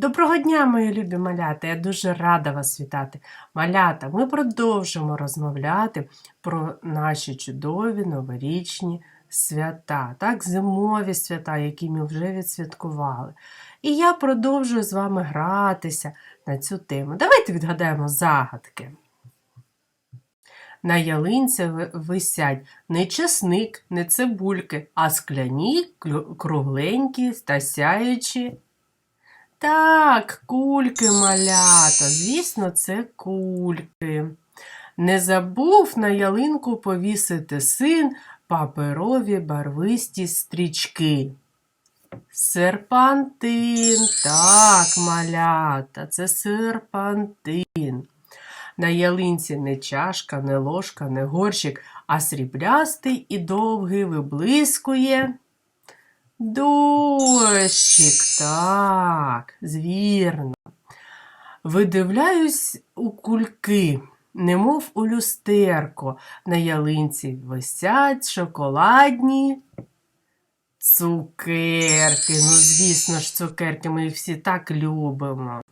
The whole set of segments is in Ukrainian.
Доброго дня, мої любі малята! Я дуже рада вас вітати. Малята, ми продовжимо розмовляти про наші чудові новорічні свята, так, зимові свята, які ми вже відсвяткували. І я продовжую з вами гратися на цю тему. Давайте відгадаємо загадки. На ялинці висять не чесник, не цибульки, а скляні, кругленькі та сяючі так, кульки малята, звісно, це кульки. Не забув на ялинку повісити син паперові барвисті стрічки. Серпантин, так, малята, це серпантин. На ялинці не чашка, не ложка, не горщик, а сріблястий і довгий виблискує. Дощик, так, звірно. Видивляюсь у кульки, немов у люстерко. На ялинці висять шоколадні цукерки. Ну, звісно ж, цукерки ми їх всі так любимо.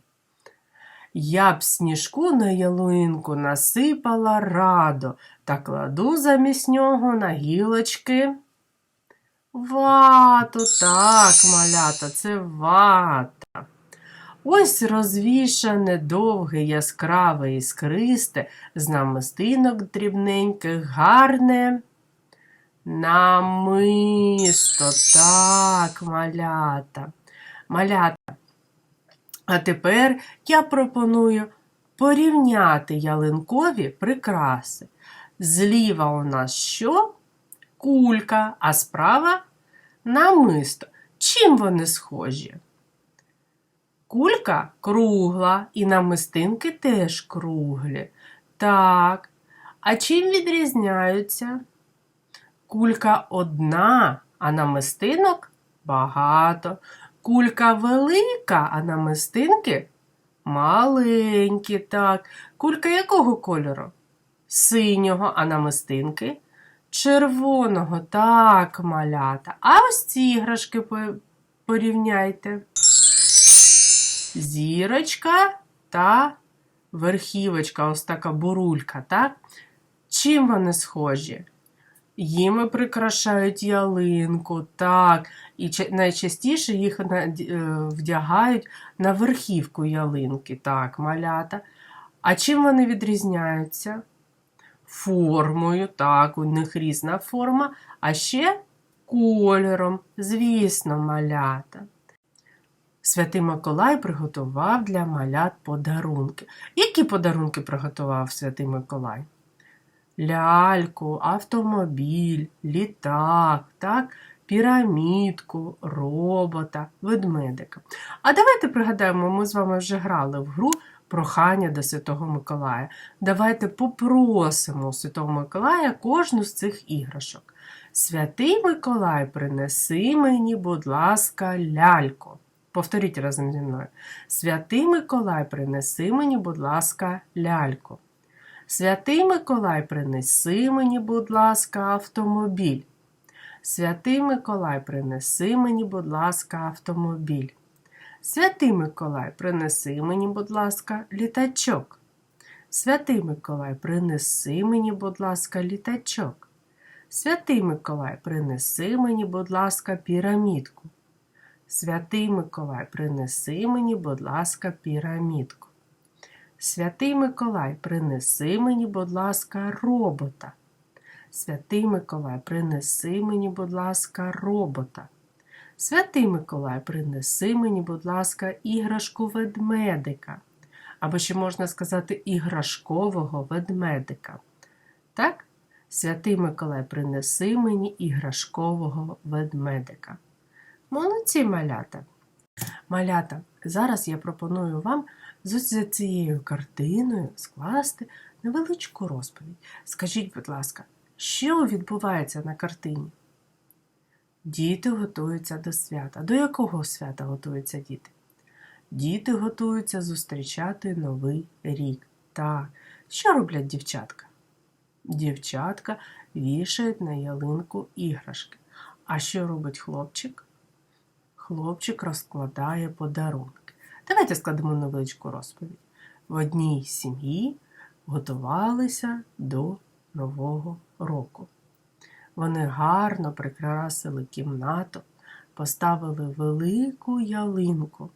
Я б сніжку на ялинку насипала радо та кладу замість нього на гілочки. Вату, так, малята, це вата. Ось розвішане довге, яскраве іскристе, з намистинок дрібненьких, гарне. Намисто, так, малята. Малята. А тепер я пропоную порівняти ялинкові прикраси. Зліва у нас що? Кулька, а справа намисто. Чим вони схожі? Кулька кругла, і намистинки теж круглі. Так. А чим відрізняються? Кулька одна, а намистинок багато. Кулька велика, а намистинки маленькі. Так. Кулька якого кольору? Синього, а намистинки червоного. Так, малята. А ось ці іграшки порівняйте. Зірочка та верхівочка, ось така бурулька, так? Чим вони схожі? Їми прикрашають ялинку, так. І найчастіше їх е, вдягають на верхівку ялинки, так, малята. А чим вони відрізняються? Формою, так, у них різна форма, а ще кольором, звісно, малята. Святий Миколай приготував для малят подарунки. Які подарунки приготував Святий Миколай? Ляльку, автомобіль, літак, так, пірамідку, робота, ведмедика. А давайте пригадаємо, ми з вами вже грали в гру прохання до Святого Миколая. Давайте попросимо Святого Миколая кожну з цих іграшок. Святий Миколай, принеси мені, будь ласка, ляльку. Повторіть разом зі мною. Святий Миколай, принеси мені, будь ласка, ляльку. Святий Миколай, принеси мені, будь ласка, автомобіль. Святий Миколай, принеси мені, будь ласка, автомобіль. Святий Миколай, принеси мені, будь ласка, літачок. Святий Миколай, принеси мені, будь ласка, літачок. Святий Миколай, принеси мені, будь ласка, пірамідку. Святий Миколай, принеси мені, будь ласка, пірамідку. Святий Миколай, принеси мені, будь ласка, робота. Святий Миколай, принеси мені, будь ласка, робота. Святий Миколай, принеси мені, будь ласка, іграшку ведмедика. Або ще можна сказати іграшкового ведмедика. Так? Святий Миколай, принеси мені іграшкового ведмедика. Молодці малята. Малята, зараз я пропоную вам з цією картиною скласти невеличку розповідь. Скажіть, будь ласка, що відбувається на картині? Діти готуються до свята. До якого свята готуються діти? Діти готуються зустрічати новий рік. Так, що роблять дівчатка? Дівчатка вішають на ялинку іграшки. А що робить хлопчик? Хлопчик розкладає подарунки. Давайте складемо невеличку розповідь. В одній сім'ї готувалися до Нового року. Вони гарно прикрасили кімнату, поставили велику ялинку.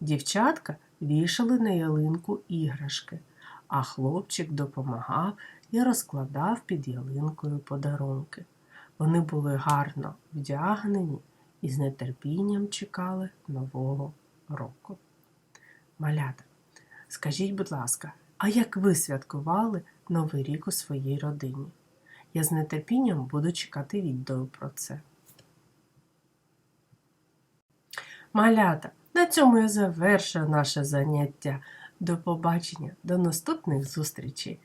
Дівчатка вішали на ялинку іграшки, а хлопчик допомагав і розкладав під ялинкою подарунки. Вони були гарно вдягнені і з нетерпінням чекали Нового року. Малята, скажіть, будь ласка, а як ви святкували Новий рік у своїй родині? Я з нетерпінням буду чекати відео про це. Малята, на цьому я завершую наше заняття. До побачення, до наступних зустрічей!